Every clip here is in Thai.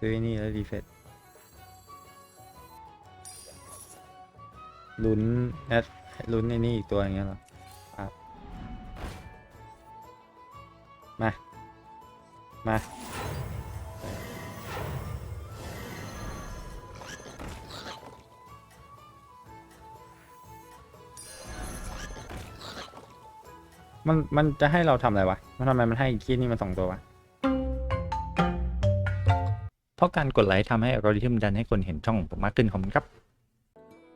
ซื้อนี่แล้วรีเฟซลุ้นแอดลุ้นในนี่อีกตัวอย่างเงี้ยเหรอครับมา มา มัน มันจะให้เราทำอะไรวะ มันทำไมมันให้อีกคีนี่มันสองตัววะะการกดไลค์ทำให้อัลกอริทึมดันให้คนเห็นช่องของผมมากขึ้นขอบคุณครับ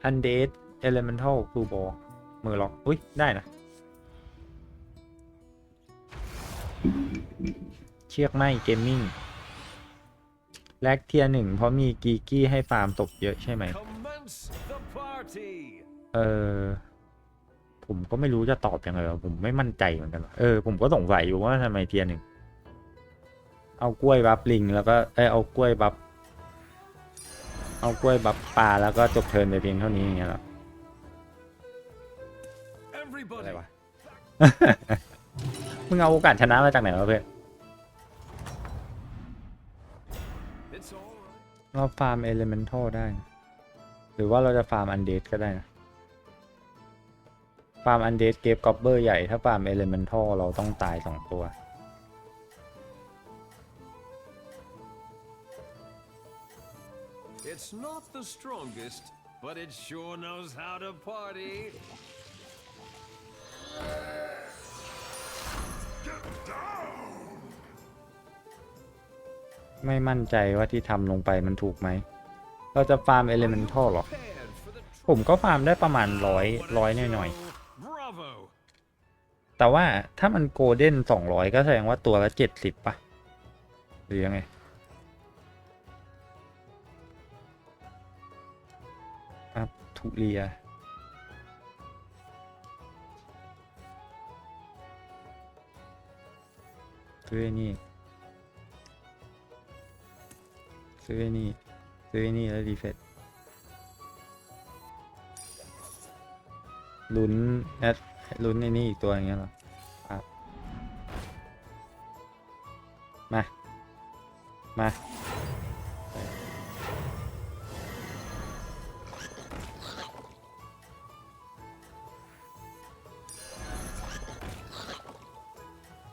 Undead Elemental Blue Ball มือล็อก อุ้ย ได้นะ เชือกไหมเกมมิ่งแลกเทียหนึ่งเพราะมีกีกี้ให้ฟาร์มตกเยอะใช่ไหม Commence the party. เออ ผมก็ไม่รู้จะตอบยังไงวะผมไม่มั่นใจเหมือนกันวะเออ ผมก็สงสัยอยู่ว่าทำไมเทียหนึ่ง เอากล้วยบัฟลิง แล้วก็เอยเอากล้วยบัฟเอากล้วยบัฟปลาแล้วก็จบเทิร์นไปเพียงเท่านี้อย่างเงี้ยเหรอ Everybody. อะไรวะ มึงเอาโอกาสชนะมาจากไหนวะเพื่อน It's all right. เราฟาร์มเอเลเมนทัลได้นะหรือว่าเราจะฟาร์มอันเดก็ได้นะฟาร์มอันเดเก็บกอบเบอร์ใหญ่ถ้าฟาร์มเอเลเมนทัลเราต้องตายสองตัว It's not the strongest, but it sure knows how to party. ไม่มั่นใจว่าที่ทำลงไปมันถูกไหม เราจะฟาร์มเอเลเมนทัลหรอ Prepared for the ผมก็ฟาร์มได้ประมาณร้อยร้อยหน่อย Bravo. ๆ แต่ว่าถ้ามันโกลเด้นสองร้อยก็แสดงว่าตัวละเจ็ดสิบป่ะ หรือยังไง ทุเรีย ซื้อไอ้นี่ ซื้อไอ้นี่ ซื้อไอ้นี่แล้วรีเฟซลุ้นแอดลุ้นในนี่อีกตัวอย่างเงี้ยเหรอมา มา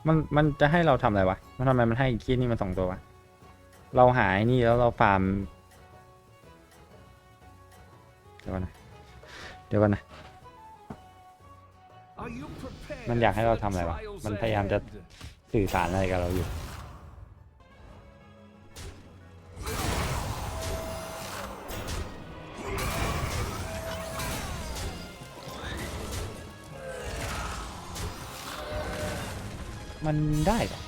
มันมันจะให้เราทำอะไรวะ มันทำไมมันให้อีกที่นี่มันสองตัววะ เราหายนี่แล้วเราฟาร์ม เดี๋ยวก่อนนะ เดี๋ยวก่อนนะ Are you prepared? มันอยากให้เรา for the ทำอะไรวะ trials มันพยายามจะ ahead? สื่อสารอะไรกับเราอยู่ มันได้เหรอ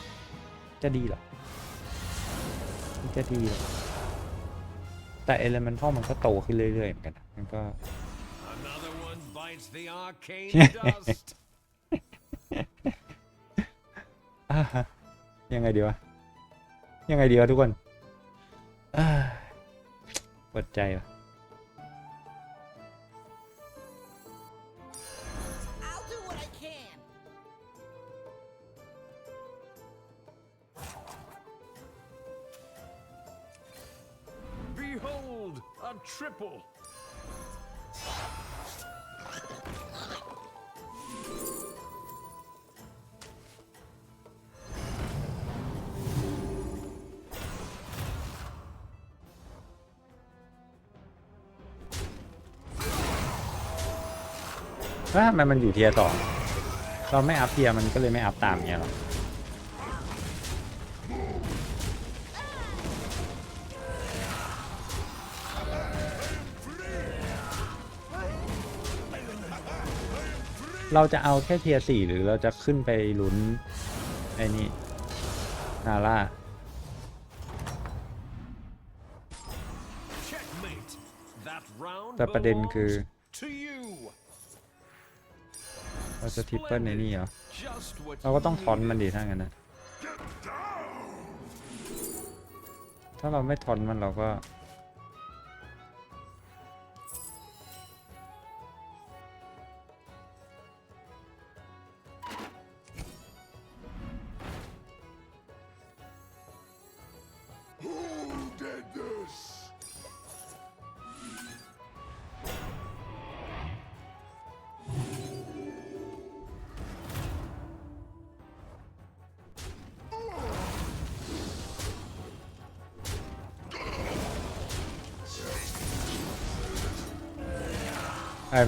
จะดีเหรอมันจะดีเหรอ แต่เอเลเมนทัลมันก็โตขึ้นเรื่อยๆเหมือนกันนะมันก็ Another one bites the arcane dust. อ่าฮะยังไงดีวะ ยังไงดีวะทุกคนอ่าปวดใจวะ Behold, a triple. แล้วทำไมมันอยู่เทียร์สองเราไม่อัพเทียร์มันก็เลยไม่อัพตามเงี้ยหรอ เราจะเอาแค่เทียร์สี่หรือเราจะขึ้นไปลุ้นไอ้นี่นาร่า Checkmate. That round แต่ประเด็นคือ belongs to you. เราจะทริปเปิลในนี่เหรอ Just what เราก็ต้อง you ทอนมัน needed. ดีถ้างั้นนะ ถ้าเราไม่ทอนมันเราก็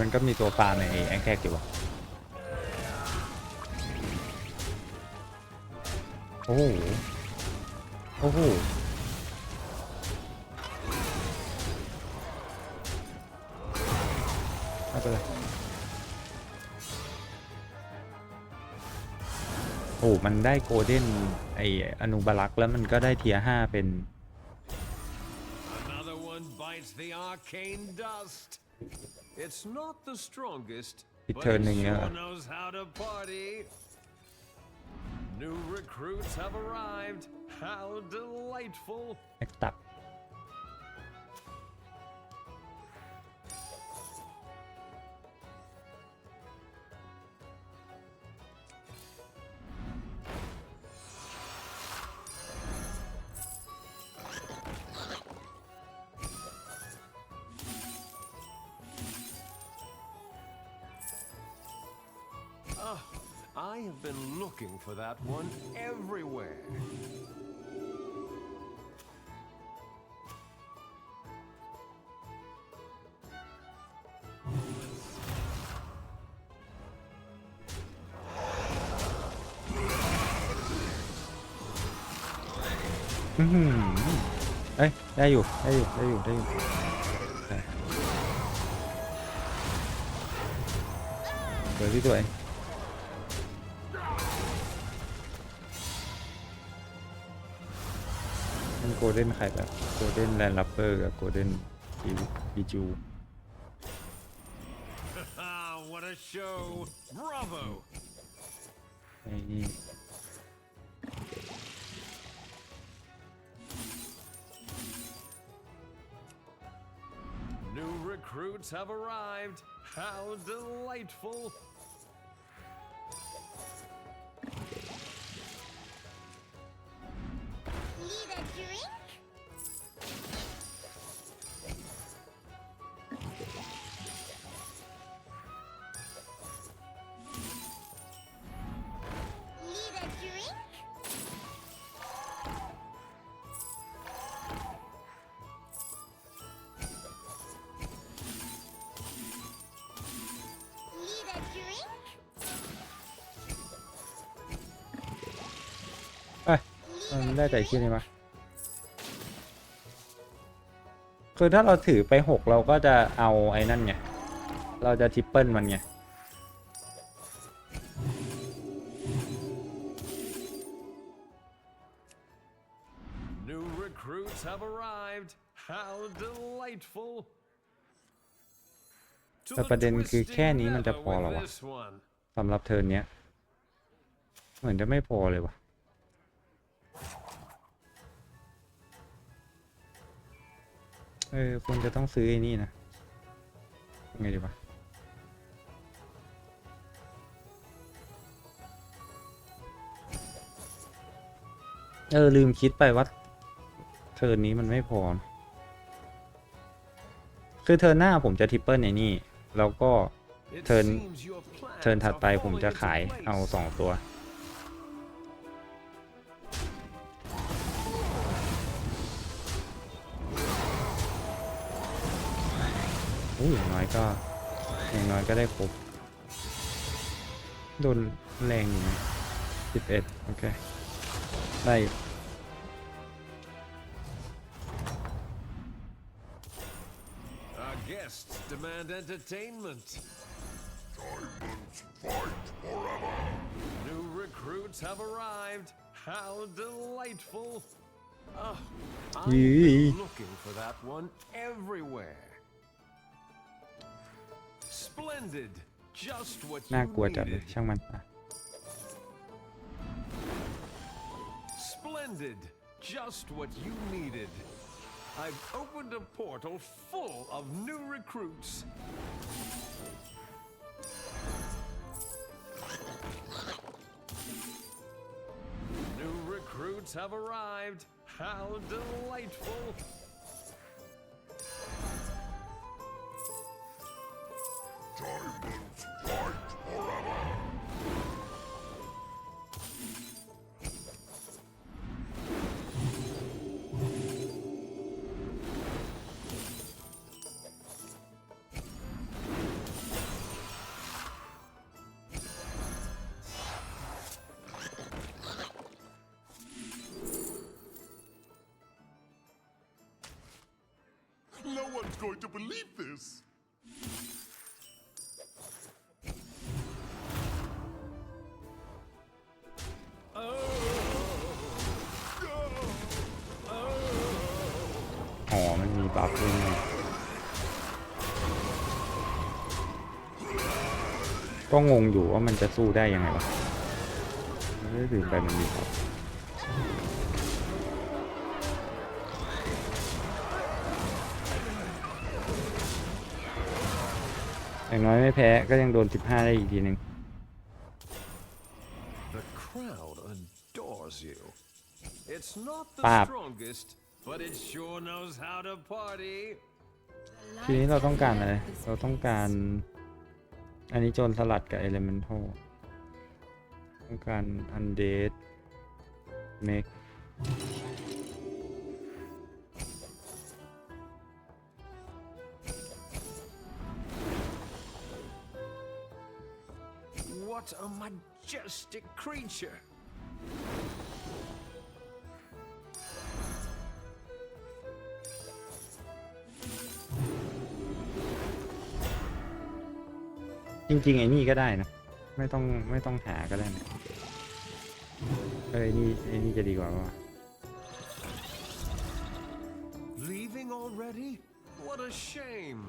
มันก็มีตัวฟาร์มในแองแคกอยู่วะโอ้โห โอ้โหไม่เป็นไรโอ้ มันได้โกลเด้นไออนุบารักแล้วมันก็ได้เทียห้าเป็น Another one bites the arcane dust. It's not the strongest, but it Returning, sure uh, knows how to party. New recruits have arrived. How delightful. แอ I have been looking for that one everywhere. Ừ. อื้อหือเอ้ย ได้อยู่ ได้อยู่ ได้อยู่ ได้อยู่ โกลเด้นใครแบบโกลเด้นแลนด์ลัปเปอร์กับโกลเด้นบีจู Ah, what a show! Bravo! ไอ้นี่ New recruits have arrived. How delightful. ได้แต่ที่นี่มาคือถ้าเราถือไปหกเราก็จะเอาไอ้นั่นไง เราจะทริปเปิลมันไง New recruits have arrived. How delightful. To แต่ the ประเด็นคือ twisting แค่นี้มันจะ nether พอเหรอ with วะ this one. สำหรับเทิร์นเนี้ย เหมือนจะไม่พอเลยวะ เออควรจะต้องซื้อไอ้นี่นะยังไงดีวะเออ ลืมคิดไปว่าเทิร์นนี้มันไม่พอ คือเทิร์นหน้าผมจะทริปเปิลในนี่ แล้วก็ It Turn- seems your เทิร์นถัดไปผมจะขายเอาสองตัว อุ้ยอย่างน้อยก็อย่างน้อยก็ได้ครบโดนแรงอยู่ไหมสิบเอ็ดโอเค ได้อยู่ Our guests demand entertainment. New recruits have arrived. How delightful. Oh, I've Yee. been looking for that one everywhere. Splendid. Just what น่า you กลัวจัดเลย needed. ช่างมันอ่ะ Splendid. Just what you needed. I've opened a portal full of new recruits. New recruits have arrived. How delightful. One's going to believe this. Oh. อ๋อ มันมีบัฟด้วยไงก็งงอยู่ว่ามันจะสู้ได้ยังไงวะไม่ได้ลืมไปมันมีบั อย่างน้อยไม่แพ้ก็ยังโดน 15 ได้อีกทีหนึ่ง The crowd adores you. It's not the Pap. strongest, but it sure knows how to party. ทีนี้เราต้องการอะไร เราต้องการ อันนี้โจรสลัดกับเอเลเมนทัลต้องการอัน a majestic creature! จริงๆไอ้นี่ก็ได้นะ ไม่ต้องไม่ต้องหาก็ได้นะเออไอ้นี่ไอ้นี่จะดีกว่าว่า Leaving already? What a shame!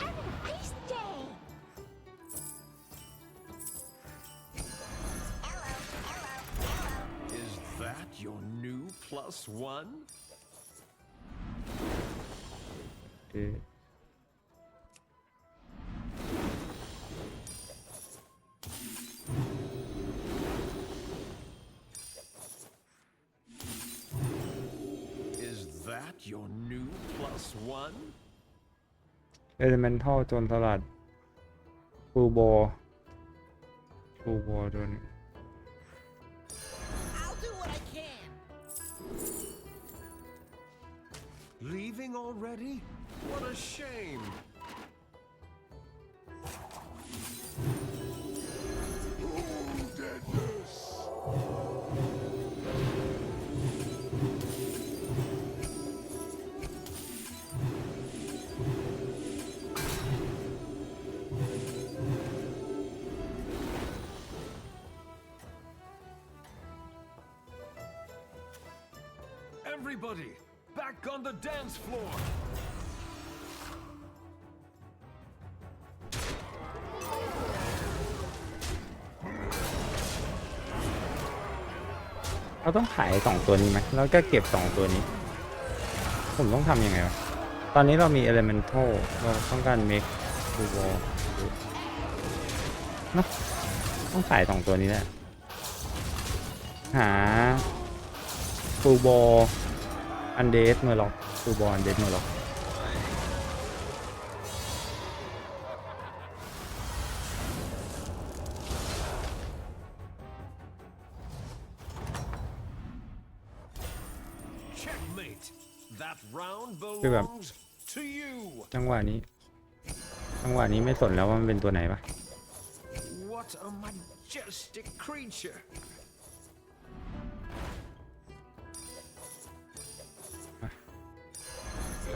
Have a nice day. your new plus one? เออ Is that your new plus one? เอเลเมนทัลโจรสลัดฟูโบฟูโบตัวนี้ Leaving already? What a shame! Everybody, back on the dance floor! เราต้องขายสองตัวนี้ไหมแล้วก็เก็บสองตัวนี้ ผมต้องทำยังไงวะ ตอนนี้เรามี Elemental เราต้องการ Make f u b o เนะต้องขายสองตัวนี้แหละ หา f u b o Undead เมื่อล็อก f u b o Undead เมื่อล็อก Checkmate! That round Good one. belongs to you! จังหวะนี้ จังหวะนี้ไม่สนแล้วว่ามันเป็นตัวไหนปะ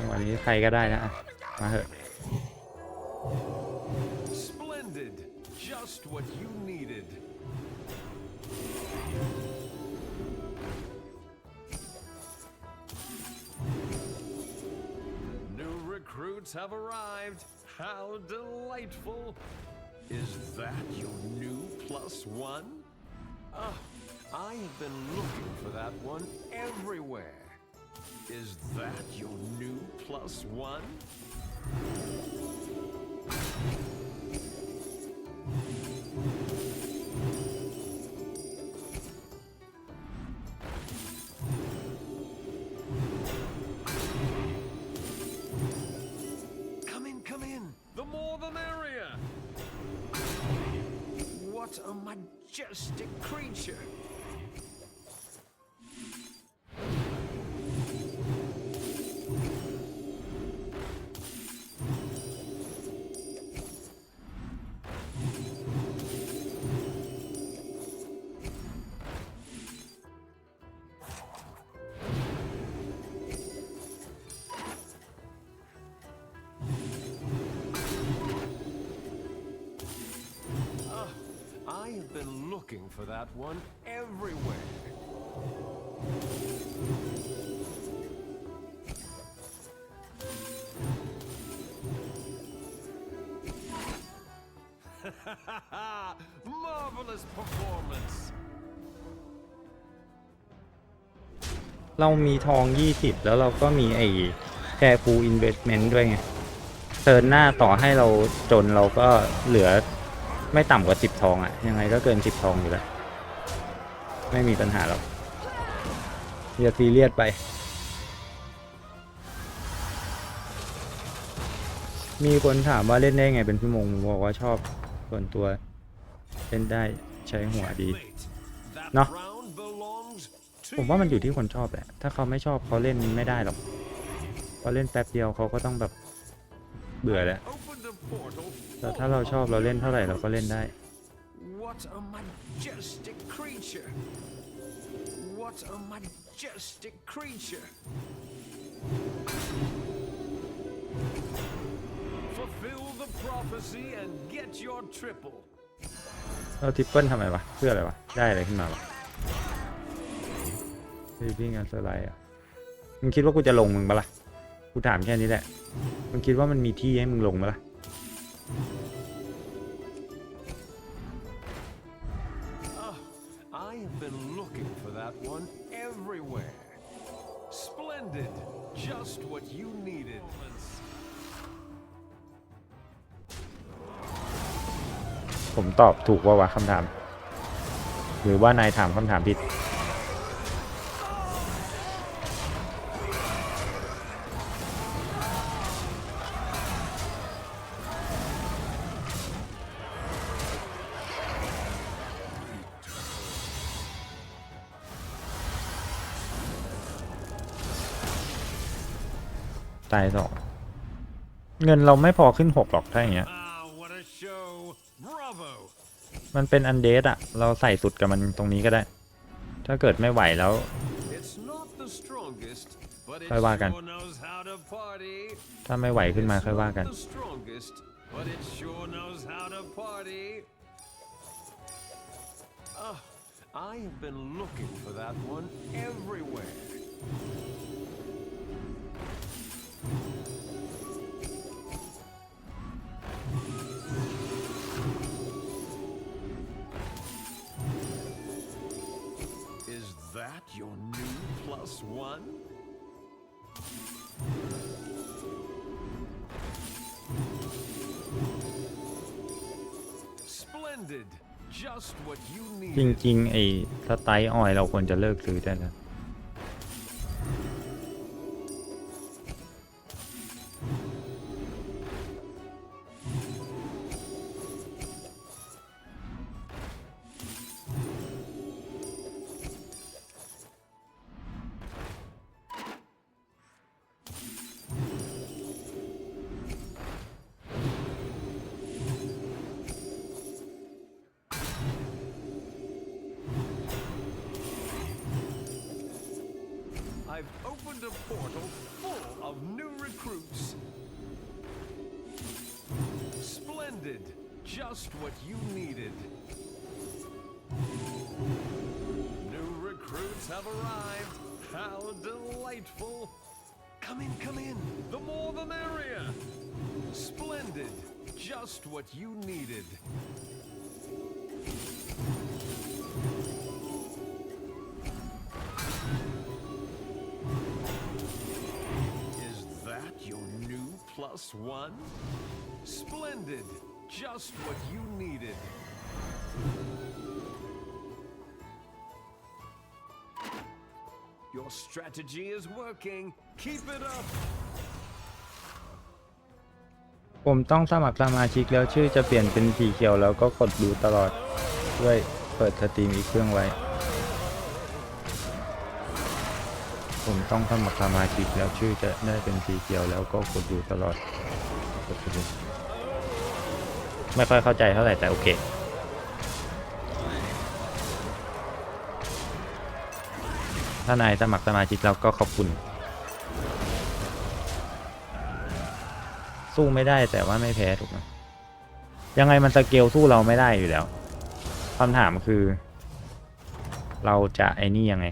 วะนี้ใครก็ได้นะอ่ะมาเถอะ Splendid! Just what you needed. Is that your new plus one? Ah, I have been looking for that one everywhere. Is that your new plus one? Come in, come in. The more the merrier. What a majestic creature. Looking for that one everywhere. Marvelous performance. เรามีทอง 20 แล้วเราก็มีไอ้แคร์ฟูอินเวสเมนต์ด้วยไงเทิร์นหน้าต่อให้เราจนเราก็เหลือ ไม่ต่ำกว่า10ทองอะ่ะยังไงก็เกิน10ทองอยู่แล้วไม่มีปัญหาหรอกอย่าซีเรียสไป มีคนถามว่าเล่นได้ไงเป็นชั่วโมงผมบอกว่าชอบส่วนตัวเล่นได้ใช้หัวดี Mate, that No. round belongs to ผมว่ามันอยู่ที่คนชอบแหละ ถ้าเขาไม่ชอบเขาเล่นไม่ได้หรอกพอเล่นแป๊บเดียวเขาก็ต้องแบบเบื่อแล้ว แต่ถ้าเราชอบเราเล่นเท่าไหร่เราก็เล่นได้ What a majestic creature! What a majestic creature! Fulfill the prophecy and get your triple. เราทริปเปิลทำไมวะเพื่ออะไรวะ ได้อะไรขึ้นมาวะรีพิงอันสไลด์อะมึงคิดว่ากูจะลงมึงปะล่ะกูถามแค่นี้แหละมึงคิดว่ามันมีที่ให้มึงลงปะล่ะ Oh, I have been looking for that one everywhere. Splendid! Just what you needed. ผมตอบถูกว่าวะคำถาม หรือว่านายถามคำถามผิด เงินเราไม่พอขึ้นหกหรอกถ้าอย่างเงี้ย มันเป็นอันเดสอะเราใส่สุดกับมันตรงนี้ก็ได้ ถ้าเกิดไม่ไหวแล้วค่อยว่ากัน ถ้าไม่ไหวขึ้นมาค่อยว่ากัน I. your new plus one? Splendid! Just what you need. จริงๆไอ้สไตล์ออยเราควรจะเลิกซื้อได้แล้ว a portal full of new recruits. Splendid! Just what you needed. New recruits have arrived. How delightful! Come in, come in. The more the merrier. Splendid! Just what you needed. Plus one? Splendid! Just what you needed. Your strategy is working. Keep it up. ผมต้องสมัครสมาชิกแล้วชื่อจะเปลี่ยนเป็นสีเขียวแล้วก็กดดูตลอดด้วยเปิดสตรีมอีกเครื่องไว้ ผมต้องสมัครสมาชิกแล้วชื่อจะได้เป็นสีเขียวแล้วก็กดดูตลอดกดดูไม่ค่อยเข้าใจเท่าไหร่แต่โอเคถ้านายสมัครสมาชิกแล้วก็ขอบคุณ สู้ไม่ได้แต่ว่าไม่แพ้ถูกไหมยังไงมันสเกลสู้เราไม่ได้อยู่แล้วคำถามคือ เราจะไอ้นี่ยังไง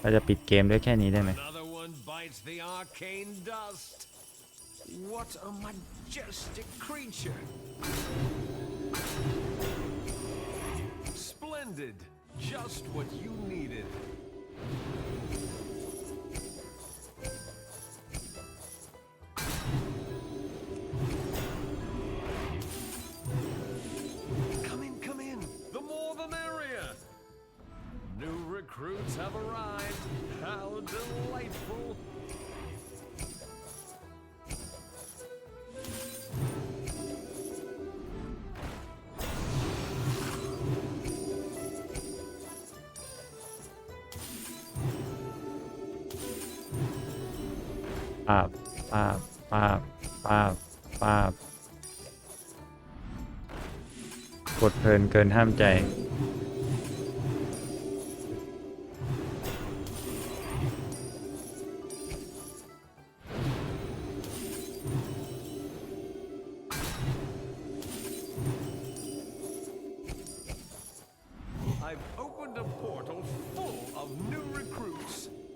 เราจะปิดเกมด้วยแค่นี้ได้ไหม Another one bites the arcane dust. What a majestic creature. Splendid. Just what you needed. าบปาบปาบปาบปาบกดเพลินเกินห้ามใจ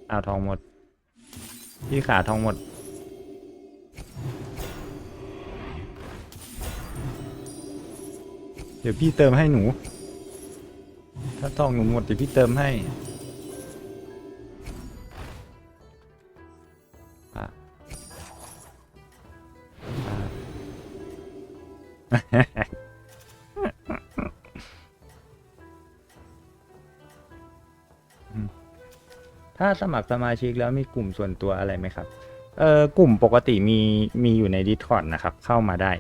เอาทองหมด พี่ขาทองหมด เดี๋ยวพี่เติมให้หนู ถ้าทองหนูหมดเดี๋ยวพี่เติมให้อ่า สมัครสมาชิกแล้วมีกลุ่มส่วนตัวอะไรไหมครับ เอ่อกลุ่มปกติมีมีอยู่ใน Discord นะครับ เข้ามาได้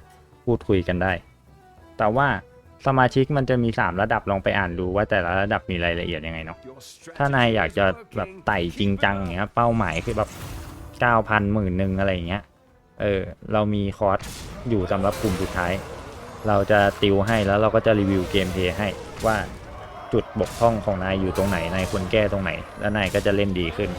พูดคุยกันได้ แต่ว่าสมาชิกมันจะมี 3 ระดับลองไปอ่านดูว่าแต่ละระดับมีรายละเอียดยังไงเนาะ ถ้านายอยากจะแบบไต่จริงจังอย่างเงี้ย เป้าหมายคือแบบเก้าพันหมื่นหนึ่งอะไรอย่างเงี้ย เออ เรามีคอร์สอยู่สำหรับกลุ่มสุดท้าย เราจะติวให้แล้วเราก็จะรีวิวเกมเพลย์ให้ว่า จุดบกพร่องของนายอยู่ตรงไหนนายควรแก้ตรงไหน แล้วนายก็จะเล่นดีขึ้น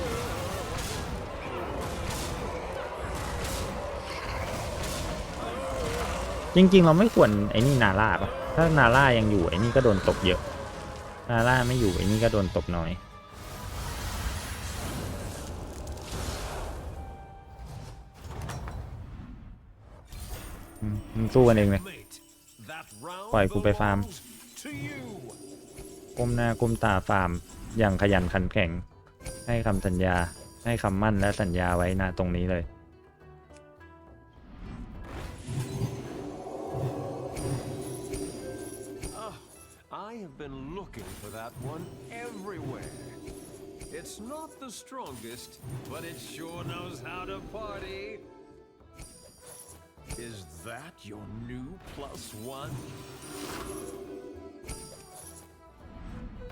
จริงๆ เราไม่ควรไอ้นี่นาร่าปะถ้านาร่ายังอยู่ไอ้นี่ก็โดนตบเยอะ นาร่าไม่อยู่ไอ้นี่ก็โดนตบน้อยสู้กันเองเลยปล่อยกูไปฟาร์ม ก้มหน้าก้มตาฟาร์ม อย่างขยันขันแข็ง ให้คำสัญญา ให้คำมั่นและสัญญาไว้ณตรงนี้เลย Oh, I have been looking for that one everywhere. It's not the strongest, but it sure knows how to party. Is that your new plus one?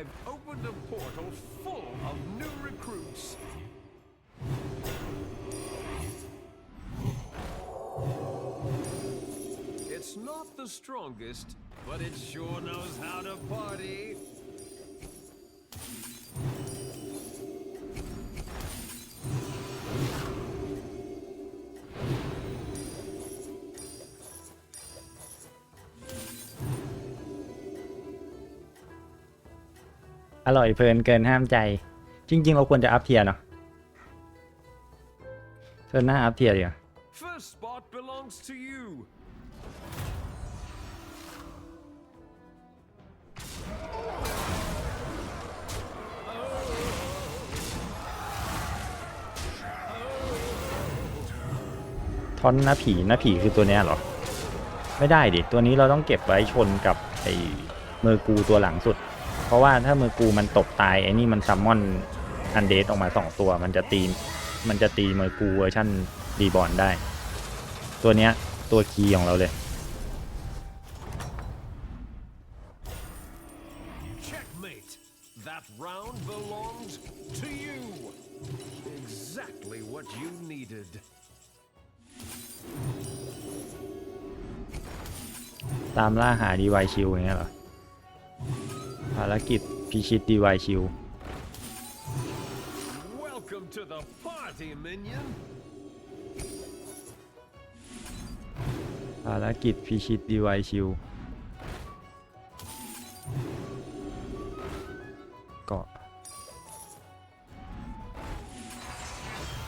I've opened a portal full of new recruits. It's not the strongest, but it sure knows how to party. ร่อยเพลินเกินห้ามใจ จริง ๆ เราควรจะอัพเทียร์เนาะเทิร์นหน้าอัพเทียร์ดีกว่า First spot belongs to you. ทอนหน้าผีหน้าผีคือตัวเนี้ยเหรอ ไม่ได้ดิ ตัวนี้เราต้องเก็บไว้ชนกับไอ้เมอร์กูตัวหลังสุด เพราะว่าถ้ามือกูมันตกตายไอ้นี่มันซัมมอนอันเดสออกมาสองตัว มันจะตีมันจะตีมือกูเวอร์ชั่นดีบอลได้ ตัวเนี้ยตัวคีย์ของเราเลยตามล่าหาดีไวชิวอย่างเงี้ยเหรอารกิจพิชิตดีวายชิว Welcome to the party, minion. ภารกิจพิชิตดีวายชิว เกาะ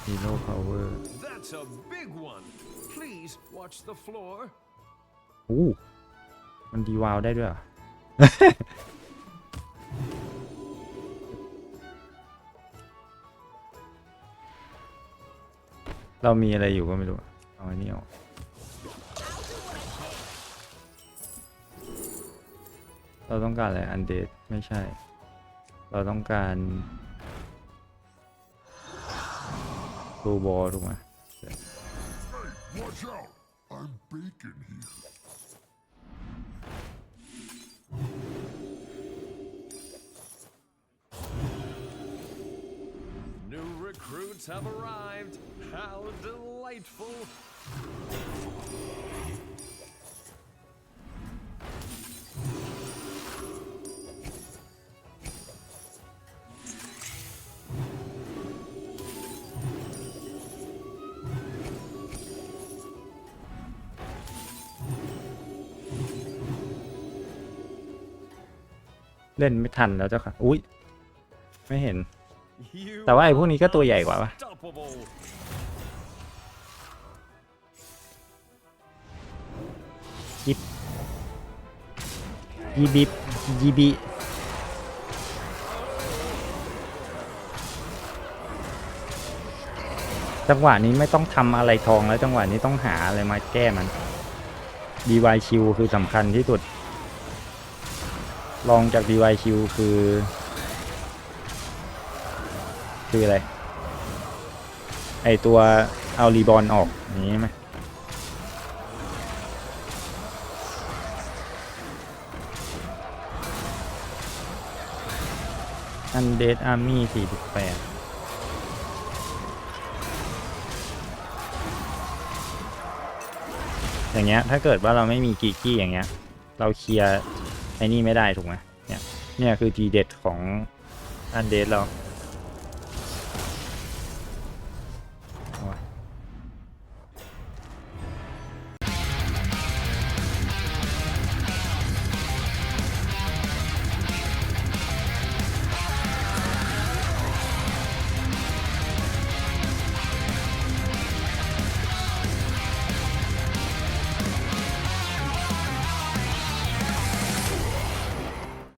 Hero Power That's a big one. Please watch the floor. อู้มันดีวาวได้ด้วยเหรอ เรามีอะไรอยู่ก็ไม่รู้ เอาอันนี้ออกเราต้องการอะไรอันเดดไม่ใช่ เราต้องการรูบอลถูกไหม Watch out! I'm bacon here. Recruits have arrived. How delightful. เล่นไม่ทันแล้ แต่ว่าไอ้พวกนี้ก็ตัวใหญ่กว่าปะ unstoppable. ยีบิยีบีจังหวะนี้ไม่ต้องทำอะไรทองแล้วจังหวะนี้ต้องหาอะไรมาแก้มัน DYQ คือสำคัญที่สุด ลองจาก DYQ คือ คืออะไร ไอตัวเอารีบอลออกอย่างนี้ไหมอันเดดอาร์มี่สี่สิบแปดอย่างเงี้ยถ้าเกิดว่าเราไม่มีกีกี้อย่างเงี้ย เราเคลียร์ไอ้นี่ไม่ได้ถูกไหมเนี่ยเนี่ยคือทีเด็ดของอันเดดเรา